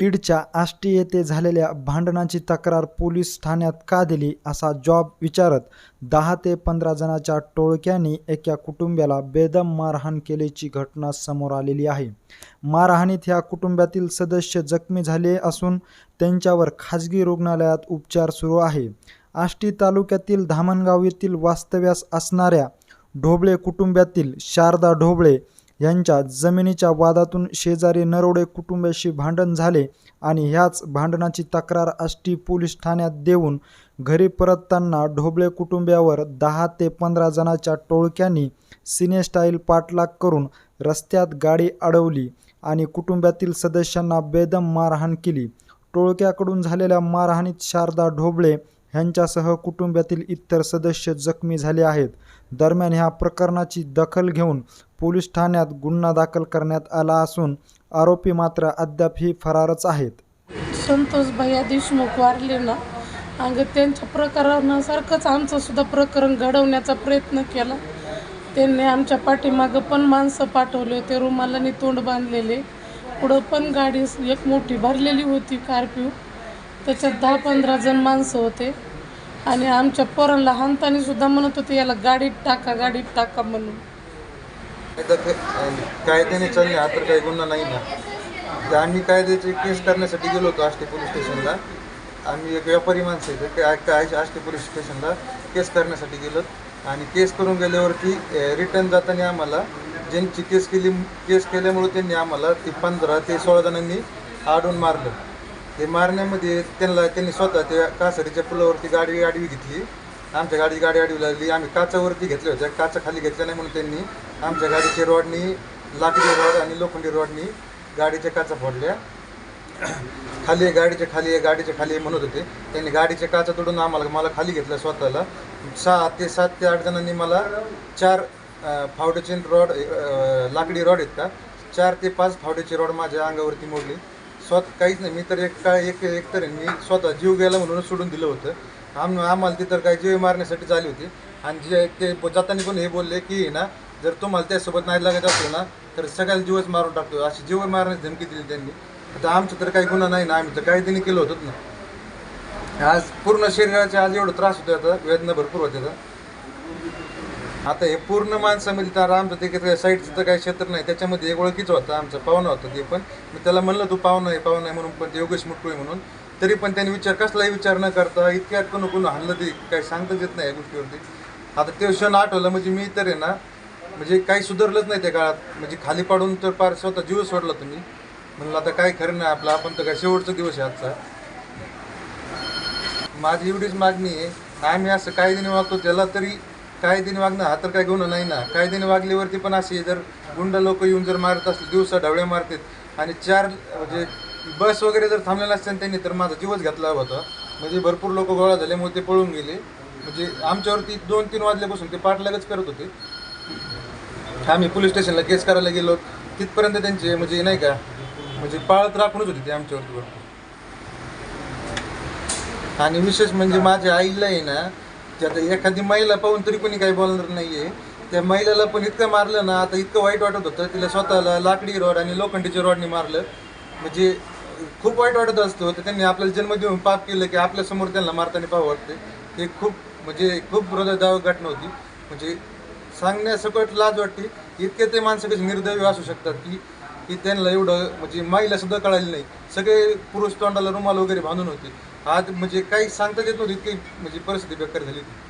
बीडच्या आष्टी येथे झालेल्या भांडणाची तक्रार पोलीस ठाण्यात का दिली असा जॉब विचारत दहा ते पंधरा जणांच्या टोळक्यांनी एका कुटुंबाला बेदम मारहाण केल्याची घटना समोर आलेली आहे. मारहाणीत ह्या कुटुंबातील सदस्य जखमी झाले असून त्यांच्यावर खाजगी रुग्णालयात उपचार सुरू आहे. आष्टी तालुक्यातील धामणगाव येथील वास्तव्यास असणाऱ्या ढोबळे कुटुंबातील शारदा ढोबळे यांच्या जमिनीच्या वादातून शेजारी नरोडे कुटुंबाशी भांडण झाले आणि ह्याच भांडणाची तक्रार आष्टी पोलीस ठाण्यात देऊन घरी परतताना ढोबळे कुटुंबियावर दहा ते पंधरा जणांच्या टोळक्यांनी सिनेस्टाईल पाठलाग करून रस्त्यात गाडी अडवली आणि कुटुंबातील सदस्यांना बेदम मारहाण केली. टोळक्याकडून झालेल्या मारहाणीत शारदा ढोबळे ह्यांच्यासह कुटुंबातील इतर सदस्य जखमी झाले आहेत. दरम्यान ह्या प्रकरणाची दखल घेऊन पोलीस ठाण्यात गुन्हा दाखल करण्यात आला असून आरोपी मात्र अद्यापही फरारच आहेत. संतोष भैया देशमुख वारले ना. अगं त्यांच्या प्रकरणासारखंच आमचं सुद्धा प्रकरण घडवण्याचा प्रयत्न केला. त्यांनी आमच्या पाठीमागं पण माणसं पाठवले होते रुमालाने तोंड बांधलेले. पुढं पण गाडी एक मोठी भरलेली होती कार्प्यू त्याच्यात दहा पंधरा जण माणसं होते. आणि आमच्या पोरांना हानताना सुद्धा म्हणत होते याला गाडीत टाका गाडीत टाका म्हणून. कायद्याने चालणे हा तर काही गुन्हा नाही ना. तर आम्ही कायद्याची केस करण्यासाठी गेलो होतो आष्टी पोलीस स्टेशनला. आम्ही एक व्यापारी माणसं आहे आष्टी पोलीस स्टेशनला केस करण्यासाठी गेलो. आणि केस करून गेल्यावरती रिटर्न जाताना आम्हाला ज्यांची केस केली केस केल्यामुळे त्यांनी आम्हाला ते पंधरा ते सोळा जणांनी आडून मारलं. ते मारण्यामध्ये त्यांना त्यांनी स्वतः त्या कासरीच्या पुलावरती गाडी गाडवी घेतली. आमच्या गाडी गाडी आडवी लागली. आम्ही काचावरती घेतल्या होत्या. काचा खाली घेतल्या नाही म्हणून त्यांनी आमच्या गाडीच्या रॉडनी लाकडी रॉड आणि लोखंडी रॉडनी गाडीच्या काचा फोडल्या. खाली गाडीच्या खाली गाडीच्या खाली म्हणत होते. त्यांनी गाडीच्या काचा तोडून आम्हाला मला खाली घेतलं स्वतःला. सहा ते सात ते आठ जणांनी मला चार फावड्याचे रॉड लाकडी रॉड आहेत का? चार ते पाच फावड्याची रॉड माझ्या अंगावरती मोडली. स्वतः काहीच नाही. मी तर एक काय एक एक तर मी स्वतः जीव गेला म्हणून सोडून दिलं होतं. आम आम्हाला तिथं काय जीव मारण्यासाठी झाली होती. आणि जे ते जाताना पण हे बोलले की ना जर तुम्हाला त्यासोबत नाही लागत असेल ना तर सगळ्याला जीवच मारून टाकतो. अशी जीव मारण्याची धमकी दिली त्यांनी. आता आमचं तर काही गुन्हा नाही ना. आम्ही तर काही त्यांनी केलं होतं ना. आज पूर्ण शरीराचे आज एवढं त्रास होतो आता. वेदना भरपूर होते आता. आता हे पूर्ण माणसामध्ये तर आमचं ते काही साईडचं तर काही क्षेत्र नाही त्याच्यामध्ये एक ओळखीचं होतं आमचं पाहुणं होतं ते पण. मी त्याला म्हणलं तू पाहुणं आहे पाहुणं आहे म्हणून पण ते योगेश मुटकुळे म्हणून. तरी पण त्याने विचार कसलाही विचार न करता इतक्या कोण कोण हल्लं ते काही सांगताच येत नाही या गोष्टीवरती. आता ते क्षण आठवलं म्हणजे मी तर आहे ना म्हणजे काही सुधारलंच नाही त्या काळात. म्हणजे खाली पाडून तर फार स्वतः जीव सोडला तुम्ही. म्हणलं आता काय खरं नाही आपलं आपण तर काय शेवटचा दिवस आहे आजचा. माझी एवढीच मागणी आहे आम्ही असं काही दिन वागतो त्याला तरी कायद्याने वागणं हा तर काय गुन्हा नाही ना. कायद्याने वागल्यावरती पण अशी जर गुंड लोक येऊन जर मारत असले दिवसा ढवळ्या मारतात. आणि चार म्हणजे बस वगैरे जर थांबलेला असते त्यांनी तर माझा जीवच घेतला होता. म्हणजे भरपूर लोक गोळा झाल्यामुळे ते पळून गेले. म्हणजे आमच्यावरती दोन तीन वाजल्यापासून ते पाठलागच करत होते. आम्ही पोलीस स्टेशनला केस करायला गेलो. तिथपर्यंत त्यांचे म्हणजे नाही का म्हणजे पाळत राखूनच होते ते आमच्यावरती भरपूर. आणि विशेष म्हणजे माझ्या आईला आहे ना त्यात एखादी महिला पाहून तरी कोणी काही बोलणार नाही आहे त्या महिलेला पण इतकं मारलं ना आता इतकं वाईट वाटत होतं. तिला स्वतःला लाकडी रॉड आणि लोखंडीच्या रॉडनी मारलं. म्हणजे खूप वाईट वाटत असतं. तर त्यांनी आपल्याला जन्म देऊन पाप केलं की आपल्यासमोर त्यांना मारताना पाहावं वाटते. हे खूप म्हणजे खूप हृदयदायक घटना होती. म्हणजे सांगण्यासकट लाज वाटते. इतके ते माणसं कसे निर्दयी असू शकतात की की त्यांना एवढं म्हणजे महिलासुद्धा कळाली नाही. सगळे पुरुष तोंडाला रुमाल वगैरे बांधून होते. आज म्हणजे काही सांगता येत नव्हती इतकी म्हणजे परिस्थिती बेकार झाली होती.